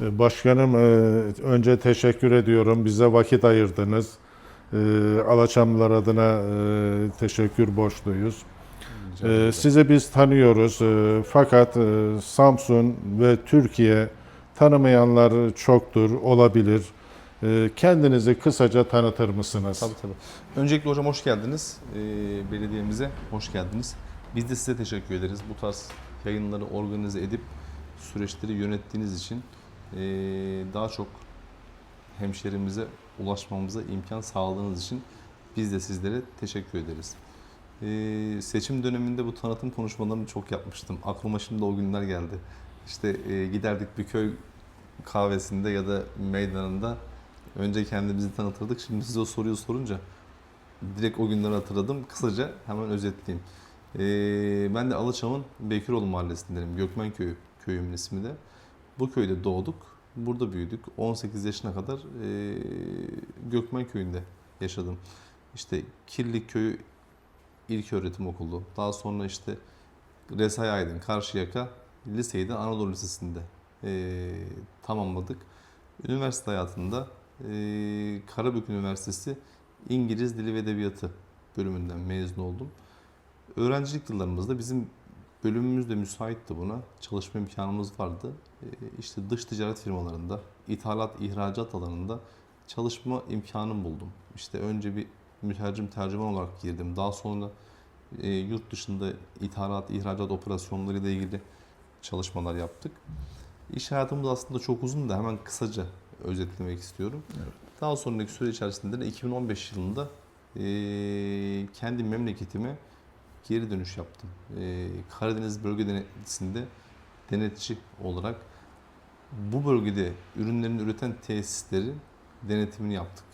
E, Başkanım e, önce teşekkür ediyorum. Bize vakit ayırdınız. E, Alaçamlılar adına e, teşekkür borçluyuz. E, Sizi biz tanıyoruz E, fakat Samsun ve Türkiye tanımayanlar çoktur, olabilir. Kendinizi kısaca tanıtır mısınız? Tabii tabii. Öncelikle hocam hoş geldiniz. Ee, belediyemize hoş geldiniz. Biz de size teşekkür ederiz. Bu tarz yayınları organize edip süreçleri yönettiğiniz için ee, daha çok hemşerimize ulaşmamıza imkan sağladığınız için biz de sizlere teşekkür ederiz. Ee, seçim döneminde bu tanıtım konuşmalarını çok yapmıştım. Aklıma şimdi o günler geldi. İşte ee, giderdik bir köy kahvesinde ya da meydanında önce kendimizi tanıtırdık. Şimdi size o soruyu sorunca direkt o günleri hatırladım. Kısaca hemen özetleyeyim. Ee, ben de Alaçam'ın Bekiroğlu mahallesindenim. Gökmen Köyü köyümün ismi de. Bu köyde doğduk. Burada büyüdük. 18 yaşına kadar ee, Gökmen Köyü'nde yaşadım. İşte Kirlik Köyü İlköğretim Okulu. Daha sonra işte Resay Aydın, Karşıyaka liseyi de Anadolu Lisesi'nde ee, tamamladık. Üniversite hayatında ee, Karabük Üniversitesi İngiliz Dili ve Edebiyatı bölümünden mezun oldum. Öğrencilik yıllarımızda bizim bölümümüz de müsaitti buna. Çalışma imkanımız vardı. Ee, İşte dış ticaret firmalarında, ithalat, ihracat alanında çalışma imkanım buldum. İşte önce bir mütercim tercüman olarak girdim. Daha sonra e, yurt dışında ithalat, ihracat operasyonları ile ilgili çalışmalar yaptık. İş hayatımız aslında çok uzun da hemen kısaca özetlemek istiyorum. Daha sonraki süre içerisinde de 2015 yılında e, kendi memleketime geri dönüş yaptım. E, Karadeniz Bölge Denetçisi'nde denetçi olarak bu bölgede ürünlerini üreten tesislerin denetimini yaptık.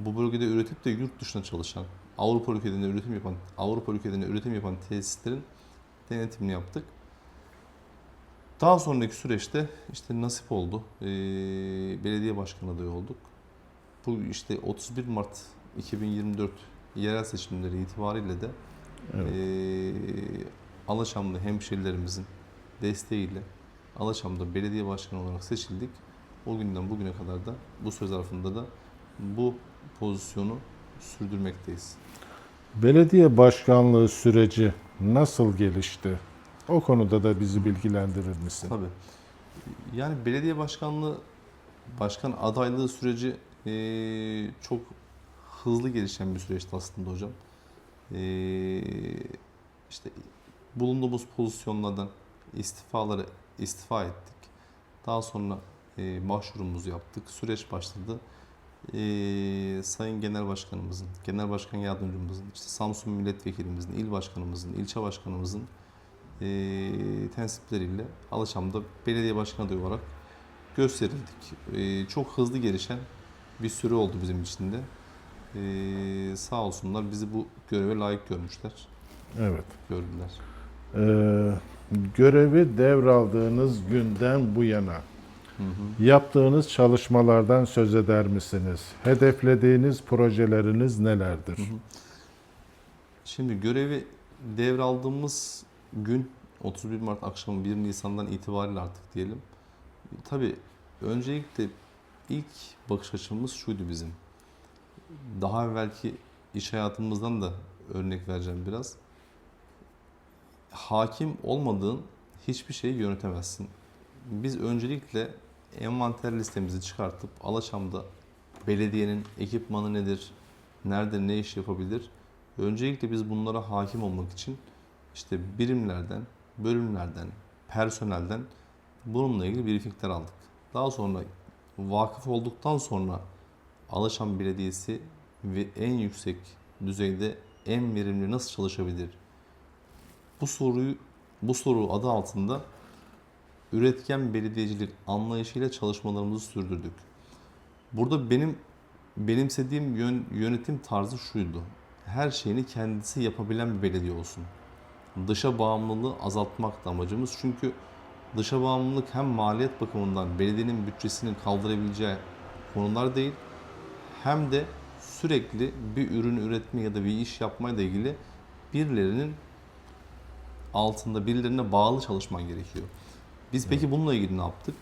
Bu bölgede üretip de yurt dışına çalışan, Avrupa ülkelerinde üretim yapan, Avrupa ülkelerinde üretim yapan tesislerin denetimini yaptık. Daha sonraki süreçte işte nasip oldu. Ee, belediye başkanı adayı olduk. Bu işte 31 Mart 2024 yerel seçimleri itibariyle de Evet. ee, Alaçamlı hemşerilerimizin desteğiyle Alaçam'da belediye başkanı olarak seçildik. O günden bugüne kadar da bu söz zarfında da bu pozisyonu sürdürmekteyiz. Belediye başkanlığı süreci nasıl gelişti? O konuda da bizi bilgilendirir misin? Tabii. Yani belediye başkanlığı, başkan adaylığı süreci eee, çok hızlı gelişen bir süreçti aslında hocam. Eee işte bulunduğumuz pozisyonlardan istifaları istifa ettik. Daha sonra eee başvurumuzu yaptık. Süreç başladı. Eee, Sayın Genel Başkanımızın, Genel Başkan Yardımcımızın, işte Samsun Milletvekilimizin, il başkanımızın, ilçe başkanımızın e, tensipleriyle Alaçam'da belediye başkanı adayı olarak gösterildik. E, çok hızlı gelişen bir süre oldu bizim için de. E, sağ olsunlar bizi bu göreve layık görmüşler, Evet. gördüler. Ee, görevi devraldığınız günden bu yana yaptığınız çalışmalardan söz eder misiniz? Hedeflediğiniz projeleriniz nelerdir? Şimdi görevi devraldığımız gün 31 Mart akşamı 1 Nisan'dan itibaren artık diyelim. Tabii öncelikle ilk bakış açımız şuydu bizim. Daha evvelki iş hayatımızdan da örnek vereceğim biraz. Hakim olmadığın hiçbir şeyi yönetemezsin. Biz öncelikle envanter listemizi çıkartıp Alaçam'da belediyenin ekipmanı nedir, nerede ne iş yapabilir, Öncelikle biz bunlara hakim olmak için işte birimlerden, bölümlerden, personelden bununla ilgili briefingler aldık. Daha sonra vakıf olduktan sonra Alaşan Belediyesi ve en yüksek düzeyde en verimli nasıl çalışabilir? Bu soruyu bu soru adı altında üretken belediyecilik anlayışıyla çalışmalarımızı sürdürdük. Burada benim benimsediğim yön, yönetim tarzı şuydu her şeyini kendisi yapabilen bir belediye olsun. Dışa bağımlılığı azaltmak da amacımız. Çünkü dışa bağımlılık hem maliyet bakımından belediyenin bütçesini kaldırabileceği konular değil, hem de sürekli bir ürün üretme ya da bir iş yapmayla ilgili birilerinin altında birilerine bağlı çalışman gerekiyor. Biz peki bununla ilgili ne yaptık?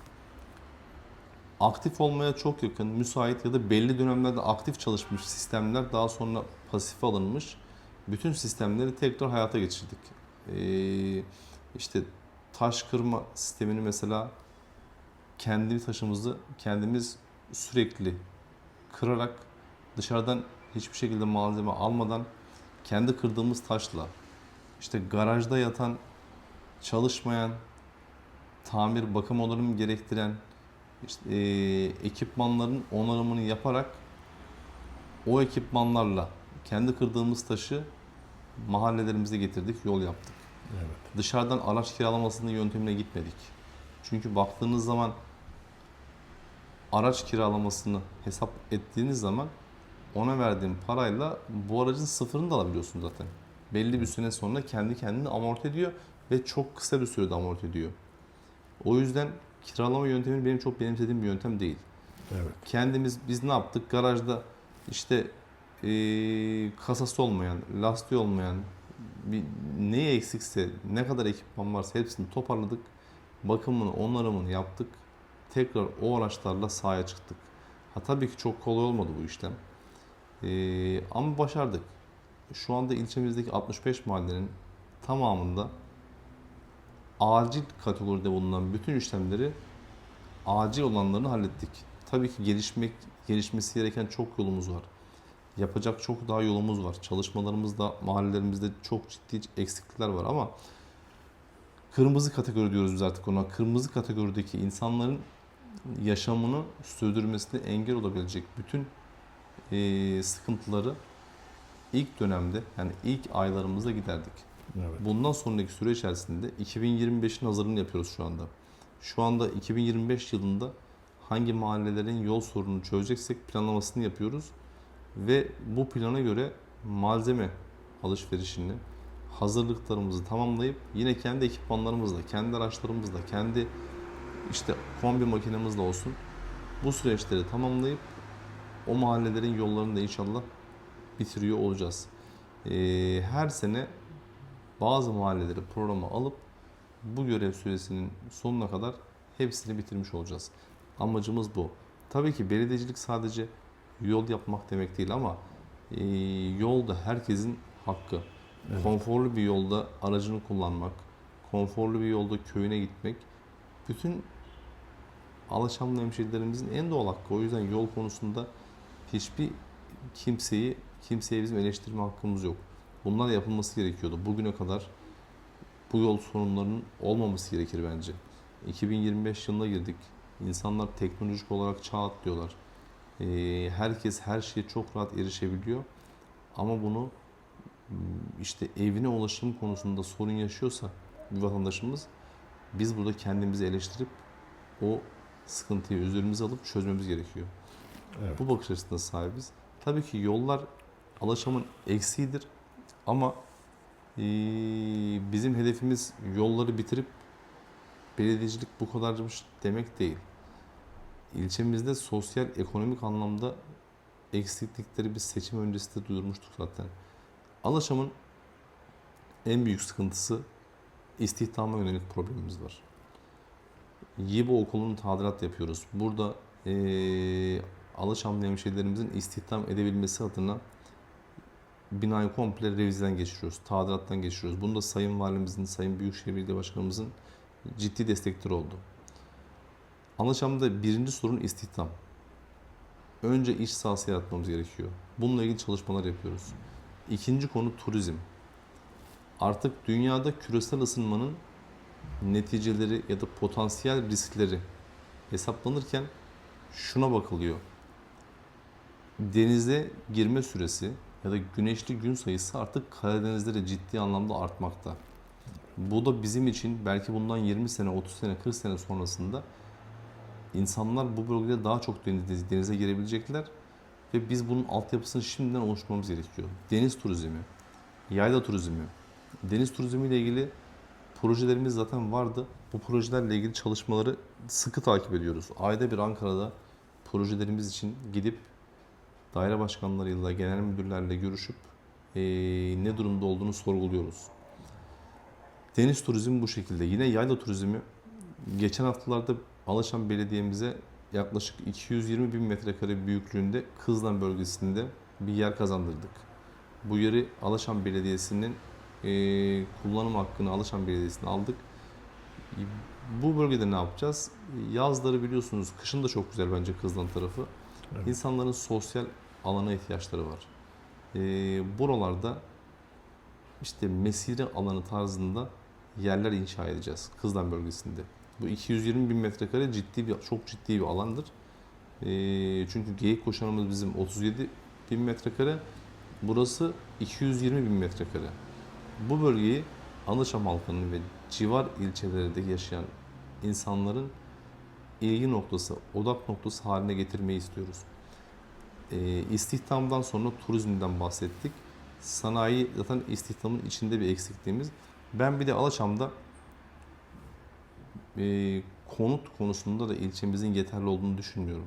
aktif olmaya çok yakın, müsait ya da belli dönemlerde aktif çalışmış sistemler daha sonra pasife alınmış. Bütün sistemleri tekrar hayata geçirdik. Ee, işte taş kırma sistemini mesela kendi taşımızı kendimiz sürekli kırarak dışarıdan hiçbir şekilde malzeme almadan kendi kırdığımız taşla işte garajda yatan çalışmayan tamir bakım onarım gerektiren işte, eee, ekipmanların onarımını yaparak o ekipmanlarla kendi kırdığımız taşı mahallelerimize getirdik, yol yaptık. Evet. Dışarıdan araç kiralamasının yöntemine gitmedik. Çünkü baktığınız zaman araç kiralamasını hesap ettiğiniz zaman ona verdiğin parayla bu aracın sıfırını da alabiliyorsun zaten. Belli bir süre sonra kendi kendini amorti ediyor ve çok kısa bir sürede amorti ediyor. O yüzden kiralama yöntemi benim çok benimsediğim bir yöntem değil. Evet. Kendimiz biz ne yaptık? Garajda işte eee, kasası olmayan, lastiği olmayan, bir, neyi eksikse, ne kadar ekipman varsa hepsini toparladık. Bakımını, onarımını yaptık. Tekrar o araçlarla sahaya çıktık. Ha tabii ki çok kolay olmadı bu işlem. Eee, ama başardık. Şu anda ilçemizdeki 65 mahallenin tamamında acil kategoride bulunan bütün işlemleri acil olanlarını hallettik. Tabii ki gelişmek gelişmesi gereken çok yolumuz var. Yapacak çok daha yolumuz var. Çalışmalarımızda, mahallelerimizde çok ciddi eksiklikler var ama kırmızı kategori diyoruz biz artık ona. Kırmızı kategorideki insanların yaşamını sürdürmesine engel olabilecek bütün eee, sıkıntıları ilk dönemde yani ilk aylarımızda giderdik. Evet. Bundan sonraki süre içerisinde 2025'in hazırlığını yapıyoruz şu anda. Şu anda 2025 yılında hangi mahallelerin yol sorununu çözeceksek planlamasını yapıyoruz. Ve bu plana göre malzeme alışverişini, hazırlıklarımızı tamamlayıp yine kendi ekipmanlarımızla, kendi araçlarımızla, kendi işte kombi makinemizle olsun bu süreçleri tamamlayıp o mahallelerin yollarını da inşallah bitiriyor olacağız. Ee, her sene bazı mahalleleri programa alıp bu görev süresinin sonuna kadar hepsini bitirmiş olacağız. Amacımız bu. Tabii ki belediyecilik sadece yol yapmak demek değil ama e, yol da herkesin hakkı. Evet. Konforlu bir yolda aracını kullanmak, konforlu bir yolda köyüne gitmek bütün Alışanlı hemşehrilerimizin en doğal hakkı. O yüzden yol konusunda hiçbir kimseyi, kimseye bizim eleştirme hakkımız yok. Bunlar yapılması gerekiyordu. Bugüne kadar bu yol sorunlarının olmaması gerekir bence. 2025 yılına girdik. İnsanlar teknolojik olarak çağ atlıyorlar. Ee, herkes her şeye çok rahat erişebiliyor. Ama bunu m, işte evine ulaşım konusunda sorun yaşıyorsa bir vatandaşımız biz burada kendimizi eleştirip o sıkıntıyı üzerimize alıp çözmemiz gerekiyor. Evet. Bu bakış açısına sahibiz. Tabii ki yollar Alaşam'ın eksiğidir ama eee, bizim hedefimiz yolları bitirip belediyecilik bu kadarmış demek değil. İlçemizde sosyal ekonomik anlamda eksiklikleri biz seçim öncesi de duyurmuştuk zaten. Alaşam'ın en büyük sıkıntısı istihdama yönelik problemimiz var. Yibo okulunun tadilat yapıyoruz. Burada eee Alışanlı hemşehrilerimizin istihdam edebilmesi adına binayı komple reviziden geçiriyoruz. Tadilattan geçiriyoruz. Bunda Sayın Valimizin, Sayın Büyükşehir Belediye Başkanımızın ciddi destekleri oldu. Alışanlı'da birinci sorun istihdam. Önce iş sahası yaratmamız gerekiyor. Bununla ilgili çalışmalar yapıyoruz. İkinci konu turizm. Artık dünyada küresel ısınmanın neticeleri ya da potansiyel riskleri hesaplanırken şuna bakılıyor. Denize girme süresi ya da güneşli gün sayısı artık Karadeniz'de de ciddi anlamda artmakta. Bu da bizim için belki bundan 20 sene, 30 sene, 40 sene sonrasında insanlar bu bölgede daha çok denize, denize girebilecekler ve biz bunun altyapısını şimdiden oluşturmamız gerekiyor. Deniz turizmi, yayla turizmi, deniz turizmi ile ilgili projelerimiz zaten vardı. Bu projelerle ilgili çalışmaları sıkı takip ediyoruz. Ayda bir Ankara'da projelerimiz için gidip daire başkanlarıyla, genel müdürlerle görüşüp eee, ne durumda olduğunu sorguluyoruz. Deniz turizmi bu şekilde. Yine yayla turizmi geçen haftalarda Alaşan Belediye'mize yaklaşık 220 bin metrekare büyüklüğünde Kızılan bölgesinde bir yer kazandırdık. Bu yeri Alaşan Belediyesi'nin eee, kullanım hakkını Alaşan Belediyesi'ne aldık. Bu bölgede ne yapacağız? Yazları biliyorsunuz, kışın da çok güzel bence Kızılan tarafı. Evet. İnsanların sosyal alana ihtiyaçları var. Eee, buralarda işte mesire alanı tarzında yerler inşa edeceğiz Kızılan bölgesinde. Bu 220 bin metrekare ciddi bir, çok ciddi bir alandır. Eee, çünkü geyik koşanımız bizim 37 bin metrekare, burası 220 bin metrekare. Bu bölgeyi Anlaşam halkının ve civar ilçelerinde yaşayan insanların ilgi noktası, odak noktası haline getirmeyi istiyoruz. Eee istihdamdan sonra turizmden bahsettik. Sanayi zaten istihdamın içinde bir eksikliğimiz. Ben bir de Alaçam'da eee, konut konusunda da ilçemizin yeterli olduğunu düşünmüyorum.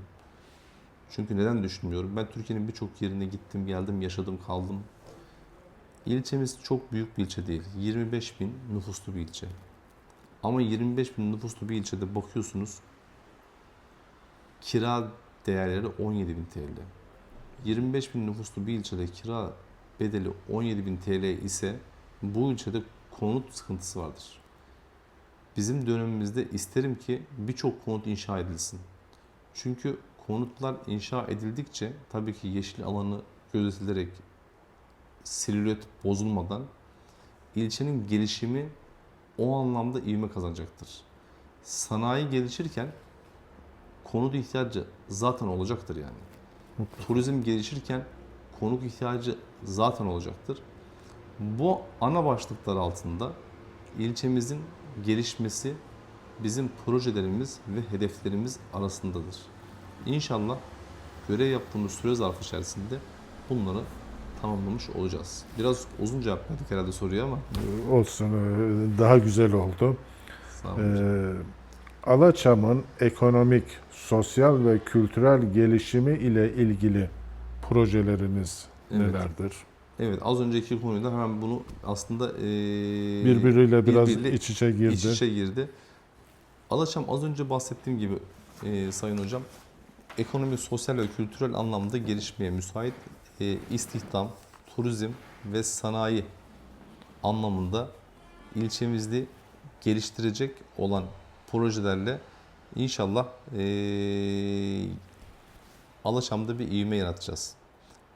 Çünkü neden düşünmüyorum? Ben Türkiye'nin birçok yerine gittim, geldim, yaşadım, kaldım. İlçemiz çok büyük bir ilçe değil. 25 bin nüfuslu bir ilçe. Ama 25 bin nüfuslu bir ilçede bakıyorsunuz kira değerleri 17 bin TL. 25 bin nüfuslu bir ilçede kira bedeli 17 bin TL ise bu ilçede konut sıkıntısı vardır. Bizim dönemimizde isterim ki birçok konut inşa edilsin. Çünkü konutlar inşa edildikçe tabii ki yeşil alanı gözetilerek silüet bozulmadan ilçenin gelişimi o anlamda ivme kazanacaktır. Sanayi gelişirken konut ihtiyacı zaten olacaktır yani. Turizm gelişirken konuk ihtiyacı zaten olacaktır. Bu ana başlıklar altında ilçemizin gelişmesi bizim projelerimiz ve hedeflerimiz arasındadır. İnşallah görev yaptığımız süre zarfı içerisinde bunları tamamlamış olacağız. Biraz uzun cevap verdik herhalde soruya ama Olsun, e, daha güzel oldu. sağ olun. Ee, Alaçam'ın ekonomik, sosyal ve kültürel gelişimi ile ilgili projeleriniz Evet. nelerdir? Evet az önceki konuyla hemen bunu aslında eee, Birbiriyle biraz birbiriyle iç içe girdi. iç içe girdi. Alaçam az önce bahsettiğim gibi eee, Sayın Hocam ekonomik, sosyal ve kültürel anlamda gelişmeye müsait eee, istihdam, turizm ve sanayi anlamında ilçemizde geliştirecek olan projelerle inşallah eee Alaçam'da bir ivme yaratacağız.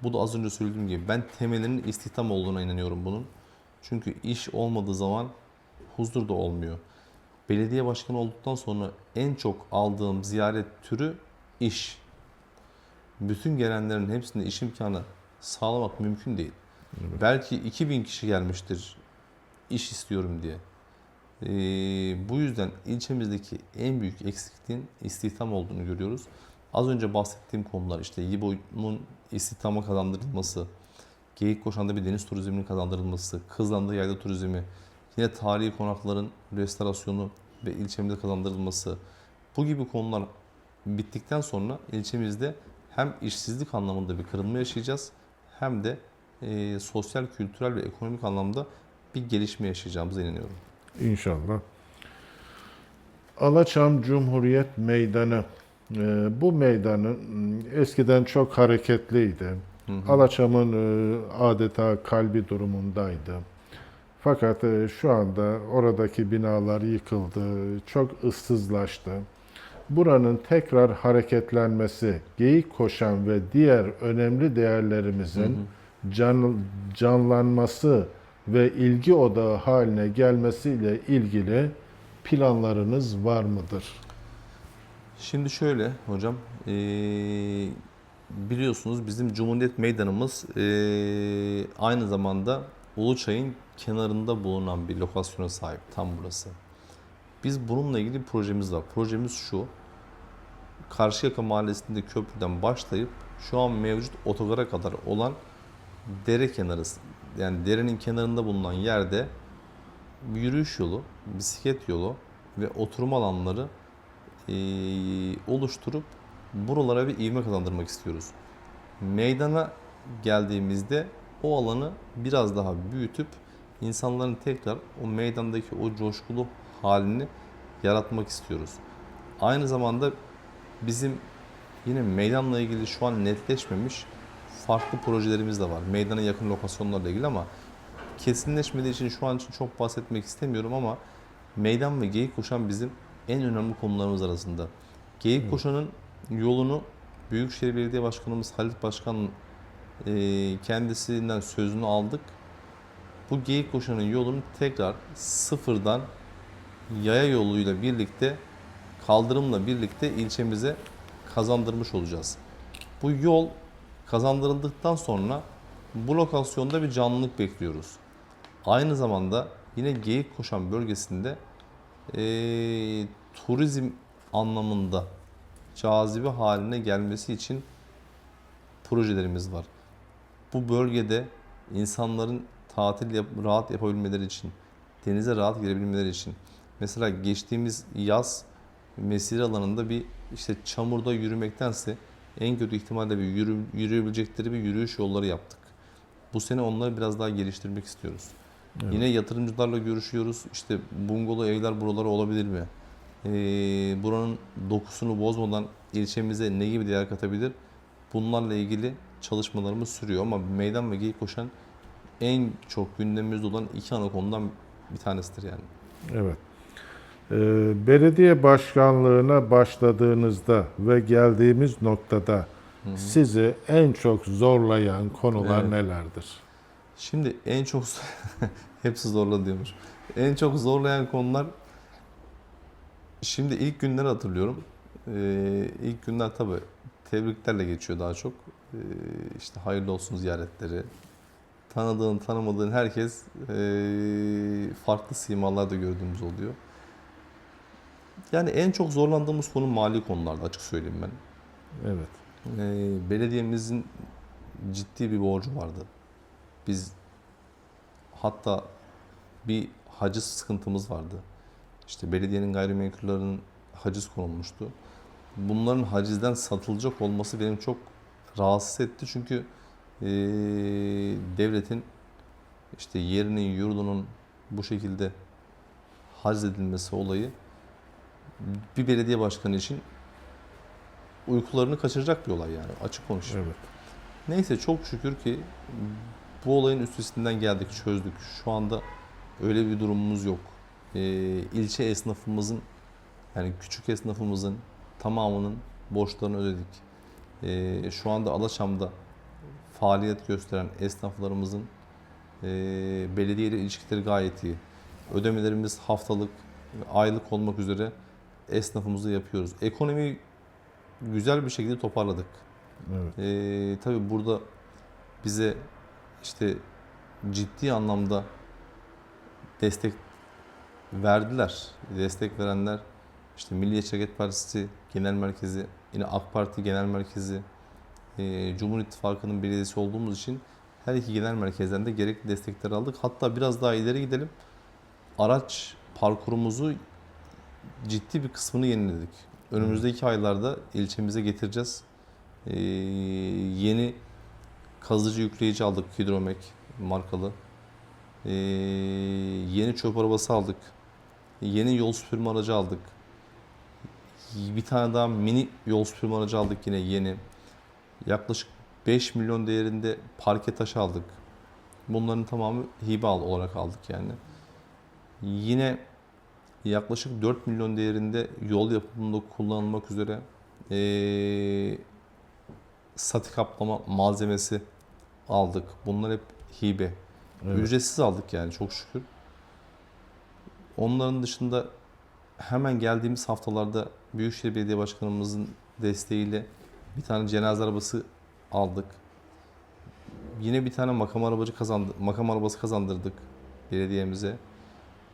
Bu da az önce söylediğim gibi ben temelinin istihdam olduğuna inanıyorum bunun. Çünkü iş olmadığı zaman huzur da olmuyor. Belediye başkanı olduktan sonra en çok aldığım ziyaret türü iş. Bütün gelenlerin hepsinde iş imkanı sağlamak mümkün değil. Belki 2000 kişi gelmiştir iş istiyorum diye. Ee, bu yüzden ilçemizdeki en büyük eksikliğin istihdam olduğunu görüyoruz. Az önce bahsettiğim konular işte YİBO'nun istihdama kazandırılması, Geyik Koşan'da bir deniz turizminin kazandırılması, Kızlan'da yayla turizmi, yine tarihi konakların restorasyonu ve ilçemizde kazandırılması. Bu gibi konular bittikten sonra ilçemizde hem işsizlik anlamında bir kırılma yaşayacağız hem de e, sosyal, kültürel ve ekonomik anlamda bir gelişme yaşayacağımıza inanıyorum. İnşallah. Alaçam Cumhuriyet Meydanı. Ee, bu meydanın m, eskiden çok hareketliydi. Hı hı. Alaçam'ın e, adeta kalbi durumundaydı. Fakat e, şu anda oradaki binalar yıkıldı, çok ıssızlaştı. Buranın tekrar hareketlenmesi, geyik koşan ve diğer önemli değerlerimizin can, canlanması ve ilgi odağı haline gelmesiyle ilgili planlarınız var mıdır? Şimdi şöyle hocam, eee, biliyorsunuz bizim Cumhuriyet Meydanımız eee, aynı zamanda Uluçay'ın kenarında bulunan bir lokasyona sahip tam burası. Biz bununla ilgili bir projemiz var. Projemiz şu, Karşıyaka Mahallesi'nde köprüden başlayıp şu an mevcut otogara kadar olan dere kenarı, yani derenin kenarında bulunan yerde yürüyüş yolu, bisiklet yolu ve oturma alanları oluşturup buralara bir ivme kazandırmak istiyoruz. Meydana geldiğimizde o alanı biraz daha büyütüp insanların tekrar o meydandaki o coşkulu halini yaratmak istiyoruz. Aynı zamanda bizim yine meydanla ilgili şu an netleşmemiş farklı projelerimiz de var. Meydana yakın lokasyonlarla ilgili ama kesinleşmediği için şu an için çok bahsetmek istemiyorum ama meydan ve geyik koşan bizim en önemli konularımız arasında. Geyik koşanın yolunu Büyükşehir Belediye Başkanımız Halit Başkan e, kendisinden sözünü aldık. Bu geyik koşanın yolunu tekrar sıfırdan yaya yoluyla birlikte kaldırımla birlikte ilçemize kazandırmış olacağız. Bu yol kazandırıldıktan sonra bu lokasyonda bir canlılık bekliyoruz. Aynı zamanda yine Geyik Koşan bölgesinde eee, turizm anlamında cazibe haline gelmesi için projelerimiz var. Bu bölgede insanların tatil yap- rahat yapabilmeleri için, denize rahat girebilmeleri için. Mesela geçtiğimiz yaz mesire alanında bir işte çamurda yürümektense en kötü ihtimalle bir yürü, yürüyebilecekleri bir yürüyüş yolları yaptık. Bu sene onları biraz daha geliştirmek istiyoruz. Yine yatırımcılarla görüşüyoruz. İşte bungalov evler buralara olabilir mi? Ee, buranın dokusunu bozmadan ilçemize ne gibi değer katabilir? Bunlarla ilgili çalışmalarımız sürüyor ama meydan ve geyik koşan en çok gündemimizde olan iki ana konudan bir tanesidir yani. Evet. Ee, belediye başkanlığına başladığınızda ve geldiğimiz noktada sizi en çok zorlayan konular Evet. nelerdir? Şimdi en çok hepsi zorla diyormuş. En çok zorlayan konular şimdi ilk günleri hatırlıyorum. Ee, ilk günler tabii tebriklerle geçiyor daha çok. Ee, işte hayırlı olsun ziyaretleri. Tanıdığın, tanımadığın herkes ee, farklı simalarda gördüğümüz oluyor. Yani en çok zorlandığımız konu mali konularda açık söyleyeyim ben. Evet. Ee, belediyemizin ciddi bir borcu vardı. Biz hatta bir haciz sıkıntımız vardı. İşte belediyenin gayrimenkullerinin haciz konulmuştu. Bunların hacizden satılacak olması benim çok rahatsız etti. Çünkü ee, devletin işte yerinin, yurdunun bu şekilde haciz edilmesi olayı bir belediye başkanı için uykularını kaçıracak bir olay yani açık konuşayım. Evet. Neyse çok şükür ki bu olayın üstesinden geldik, çözdük. Şu anda öyle bir durumumuz yok. Ee, ilçe esnafımızın yani küçük esnafımızın tamamının borçlarını ödedik. Ee, şu anda Alaçam'da faaliyet gösteren esnaflarımızın e, belediye ile ilişkileri gayet iyi. Ödemelerimiz haftalık, aylık olmak üzere esnafımızı yapıyoruz. Ekonomiyi güzel bir şekilde toparladık. Evet. Ee, tabii burada bize işte ciddi anlamda destek verdiler. Destek verenler işte Milliyetçi Hareket Partisi Genel Merkezi, yine AK Parti Genel Merkezi, e, Cumhur İttifakı'nın belediyesi olduğumuz için her iki genel merkezden de gerekli destekleri aldık. Hatta biraz daha ileri gidelim. Araç parkurumuzu ciddi bir kısmını yeniledik. Önümüzdeki aylarda ilçemize getireceğiz. Ee, yeni kazıcı yükleyici aldık Hidromek markalı. Ee, yeni çöp arabası aldık. Yeni yol süpürme aracı aldık. Bir tane daha mini yol süpürme aracı aldık yine yeni. Yaklaşık 5 milyon değerinde parke taşı aldık. Bunların tamamı hibe olarak aldık yani. Yine yaklaşık 4 milyon değerinde yol yapımında kullanılmak üzere ee, sati kaplama malzemesi aldık. Bunlar hep hibe. Evet. Ücretsiz aldık yani çok şükür. Onların dışında hemen geldiğimiz haftalarda Büyükşehir Belediye Başkanımızın desteğiyle bir tane cenaze arabası aldık. Yine bir tane makam arabacı kazandı, makam arabası kazandırdık belediyemize.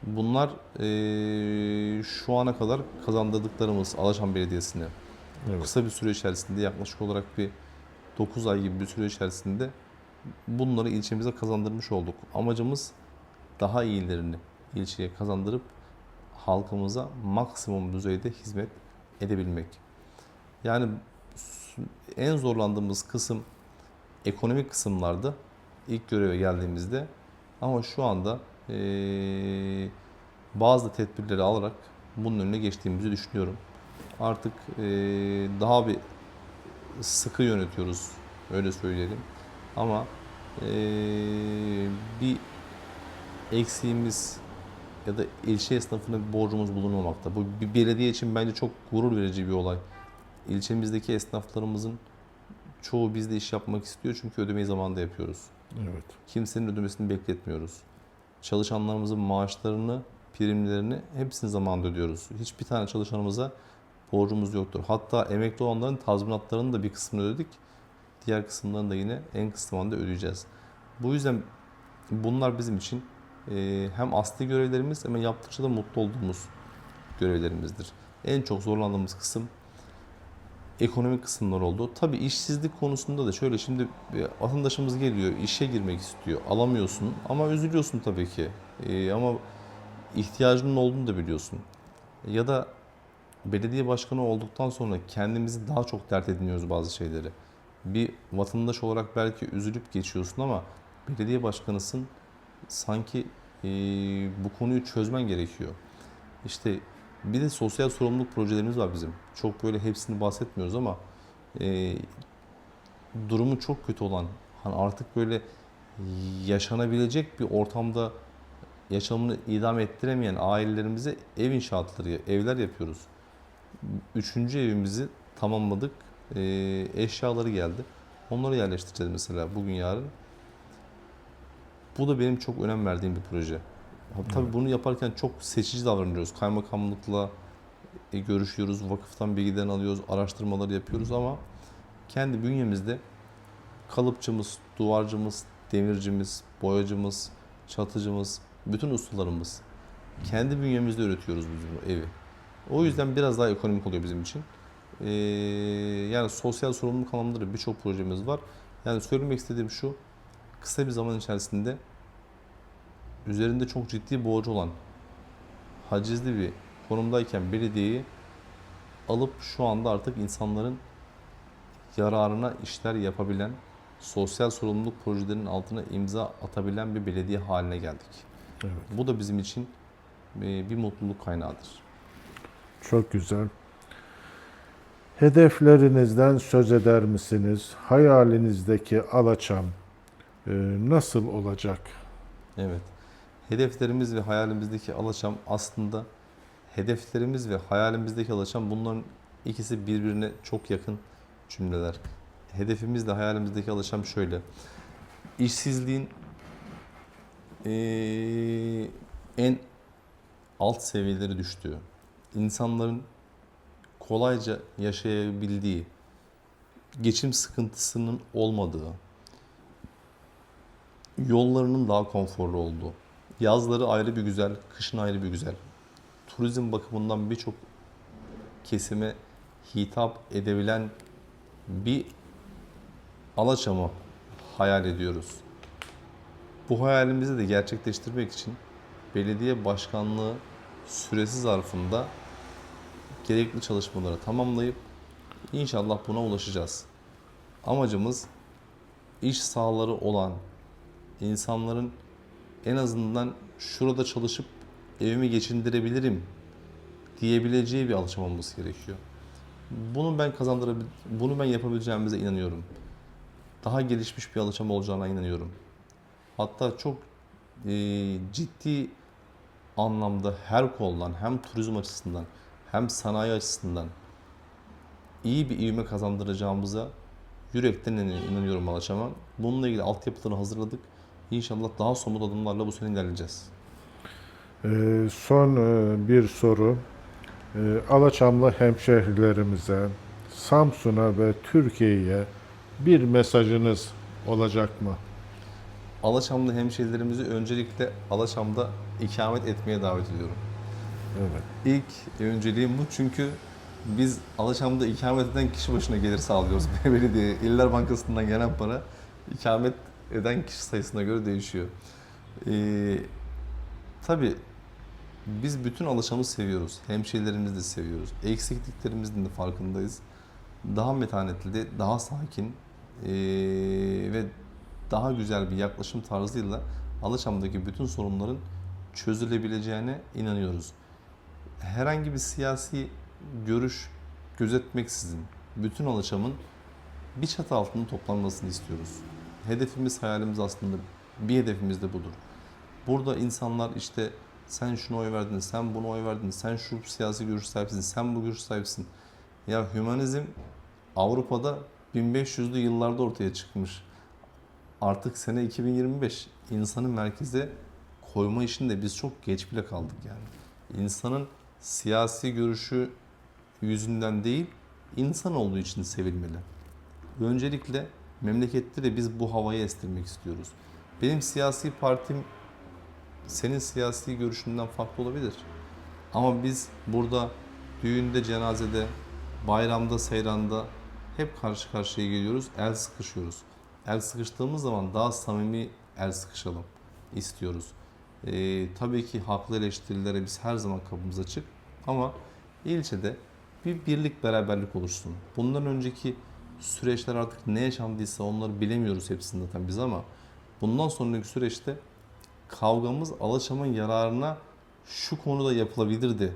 Bunlar eee, şu ana kadar kazandırdıklarımız Alaşan Belediyesi'ne. Evet. Kısa bir süre içerisinde yaklaşık olarak bir 9 ay gibi bir süre içerisinde bunları ilçemize kazandırmış olduk. Amacımız daha iyilerini ilçeye kazandırıp halkımıza maksimum düzeyde hizmet edebilmek. Yani en zorlandığımız kısım ekonomik kısımlardı ilk göreve geldiğimizde. Ama şu anda eee, bazı tedbirleri alarak bunun önüne geçtiğimizi düşünüyorum. artık e, daha bir sıkı yönetiyoruz öyle söyleyelim. Ama e, bir eksiğimiz ya da ilçe esnafına bir borcumuz bulunmamakta. Bu bir belediye için bence çok gurur verici bir olay. İlçemizdeki esnaflarımızın çoğu bizde iş yapmak istiyor çünkü ödemeyi zamanında yapıyoruz. Evet. Kimsenin ödemesini bekletmiyoruz. Çalışanlarımızın maaşlarını, primlerini hepsini zamanında ödüyoruz. Hiçbir tane çalışanımıza borcumuz yoktur. Hatta emekli olanların tazminatlarının da bir kısmını ödedik. Diğer kısımlarını da yine en kısa zamanda ödeyeceğiz. Bu yüzden bunlar bizim için e, hem asli görevlerimiz hem yaptıkça da mutlu olduğumuz görevlerimizdir. En çok zorlandığımız kısım ekonomik kısımlar oldu. Tabii işsizlik konusunda da şöyle şimdi bir vatandaşımız geliyor, işe girmek istiyor, alamıyorsun ama üzülüyorsun tabii ki. Ee, ama ihtiyacının olduğunu da biliyorsun. Ya da belediye başkanı olduktan sonra kendimizi daha çok dert ediniyoruz bazı şeyleri. Bir vatandaş olarak belki üzülüp geçiyorsun ama belediye başkanısın sanki ee, bu konuyu çözmen gerekiyor. İşte bir de sosyal sorumluluk projelerimiz var bizim. Çok böyle hepsini bahsetmiyoruz ama e, durumu çok kötü olan, hani artık böyle yaşanabilecek bir ortamda yaşamını idam ettiremeyen ailelerimize ev inşaatları, evler yapıyoruz. Üçüncü evimizi tamamladık. E, eşyaları geldi. Onları yerleştireceğiz mesela bugün yarın. Bu da benim çok önem verdiğim bir proje. Tabii bunu yaparken çok seçici davranıyoruz. Kaymakamlıkla e, görüşüyoruz, vakıftan bilgiden alıyoruz, araştırmaları yapıyoruz ama kendi bünyemizde kalıpçımız, duvarcımız, demircimiz, boyacımız, çatıcımız, bütün ustalarımız kendi bünyemizde üretiyoruz biz bu evi. O yüzden biraz daha ekonomik oluyor bizim için. Ee, yani sosyal sorumluluk anlamında da birçok projemiz var. Yani söylemek istediğim şu, kısa bir zaman içerisinde üzerinde çok ciddi borcu olan hacizli bir konumdayken belediyeyi alıp şu anda artık insanların yararına işler yapabilen, sosyal sorumluluk projelerinin altına imza atabilen bir belediye haline geldik. Evet. Bu da bizim için e, bir mutluluk kaynağıdır. Çok güzel. Hedeflerinizden söz eder misiniz? Hayalinizdeki Alaçam e, nasıl olacak? Evet. Hedeflerimiz ve hayalimizdeki Alaçam aslında hedeflerimiz ve hayalimizdeki Alaçam bunların ikisi birbirine çok yakın cümleler. Hedefimizle hayalimizdeki Alaçam şöyle. İşsizliğin eee, en alt seviyeleri düştüğü, insanların kolayca yaşayabildiği, geçim sıkıntısının olmadığı, yollarının daha konforlu olduğu, yazları ayrı bir güzel, kışın ayrı bir güzel. Turizm bakımından birçok kesime hitap edebilen bir Alaçam'ı hayal ediyoruz. Bu hayalimizi de gerçekleştirmek için belediye başkanlığı süresi zarfında gerekli çalışmaları tamamlayıp inşallah buna ulaşacağız. Amacımız iş sahaları olan insanların en azından şurada çalışıp evimi geçindirebilirim diyebileceği bir alışım olması gerekiyor. Bunu ben kazandırabil bunu ben yapabileceğimize inanıyorum. Daha gelişmiş bir alışım olacağına inanıyorum. Hatta çok e, ciddi anlamda her koldan hem turizm açısından hem sanayi açısından iyi bir ivme kazandıracağımıza yürekten inanıyorum Alaçam'a. Bununla ilgili altyapılarını hazırladık. İnşallah daha somut adımlarla bu sene ilerleyeceğiz. E, son e, bir soru. E, Alaçamlı hemşehrilerimize, Samsun'a ve Türkiye'ye bir mesajınız olacak mı? Alaçamlı hemşehrilerimizi öncelikle Alaçam'da ikamet etmeye davet ediyorum. Evet. İlk önceliğim bu çünkü biz Alaçam'da ikamet eden kişi başına gelir sağlıyoruz. Belediye, İller Bankası'ndan gelen para ikamet eden kişi sayısına göre değişiyor. Ee, tabii biz bütün Alaçam'ı seviyoruz. Hemşehrilerimizi de seviyoruz. Eksikliklerimizin de farkındayız. Daha metanetli, daha sakin ee, ve daha güzel bir yaklaşım tarzıyla Alaçam'daki bütün sorunların çözülebileceğine inanıyoruz. Herhangi bir siyasi görüş gözetmeksizin bütün alışamın bir çatı altında toplanmasını istiyoruz. Hedefimiz, hayalimiz aslında bir hedefimiz de budur. Burada insanlar işte sen şunu oy verdin, sen bunu oy verdin, sen şu siyasi görüş sahibisin, sen bu görüş sahibisin. Ya hümanizm Avrupa'da 1500'lü yıllarda ortaya çıkmış. Artık sene 2025 insanı merkeze koyma işinde biz çok geç bile kaldık yani. İnsanın siyasi görüşü yüzünden değil, insan olduğu için sevilmeli. Öncelikle memlekette de biz bu havayı estirmek istiyoruz. Benim siyasi partim senin siyasi görüşünden farklı olabilir. Ama biz burada düğünde, cenazede, bayramda, seyranda hep karşı karşıya geliyoruz, el sıkışıyoruz. El sıkıştığımız zaman daha samimi el sıkışalım istiyoruz. Ee, tabii ki haklı eleştirilere biz her zaman kapımız açık ama ilçede bir birlik beraberlik oluşsun. Bundan önceki süreçler artık ne yaşandıysa onları bilemiyoruz hepsini zaten biz ama bundan sonraki süreçte kavgamız Alaçam'ın yararına şu konuda yapılabilirdi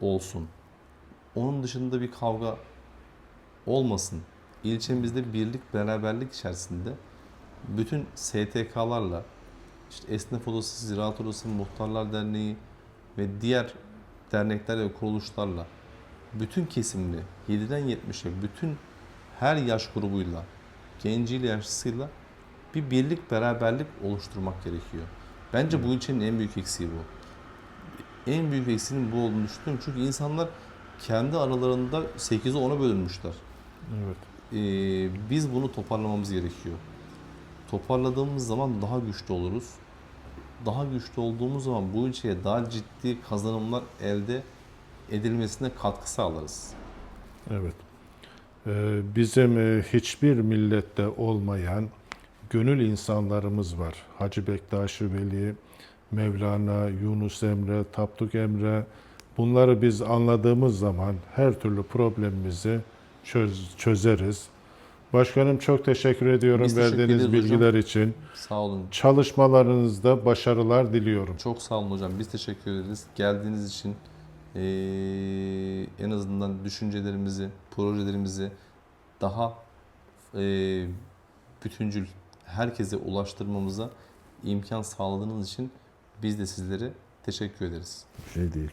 olsun. Onun dışında bir kavga olmasın. İlçemizde birlik, beraberlik içerisinde bütün STK'larla, işte Esnaf Odası, Ziraat Odası, Muhtarlar Derneği ve diğer dernekler ve kuruluşlarla bütün kesimli 7'den 70'e bütün her yaş grubuyla, genciyle, yaşlısıyla bir birlik, beraberlik oluşturmak gerekiyor. Bence bu ilçenin en büyük eksiği bu. En büyük eksiğinin bu olduğunu düşünüyorum. Çünkü insanlar kendi aralarında 8'e 10'a bölünmüşler. Evet. Ee, biz bunu toparlamamız gerekiyor. Toparladığımız zaman daha güçlü oluruz. Daha güçlü olduğumuz zaman bu ilçeye daha ciddi kazanımlar elde edilmesine katkı sağlarız. Evet. Ee, Bizim e, hiçbir millette olmayan gönül insanlarımız var. Hacı Bektaşi Veli, Mevlana, Yunus Emre, Tapduk Emre. Bunları biz anladığımız zaman her türlü problemimizi çöz- çözeriz. Başkanım çok teşekkür ediyorum Biz teşekkür verdiğiniz ederiz hocam. bilgiler için. Sağ olun. Çalışmalarınızda başarılar diliyorum. Çok sağ olun hocam. Biz teşekkür ederiz. Geldiğiniz için eee, en azından düşüncelerimizi, projelerimizi daha eee, bütüncül herkese ulaştırmamıza imkan sağladığınız için biz de sizlere teşekkür ederiz. Şey değil.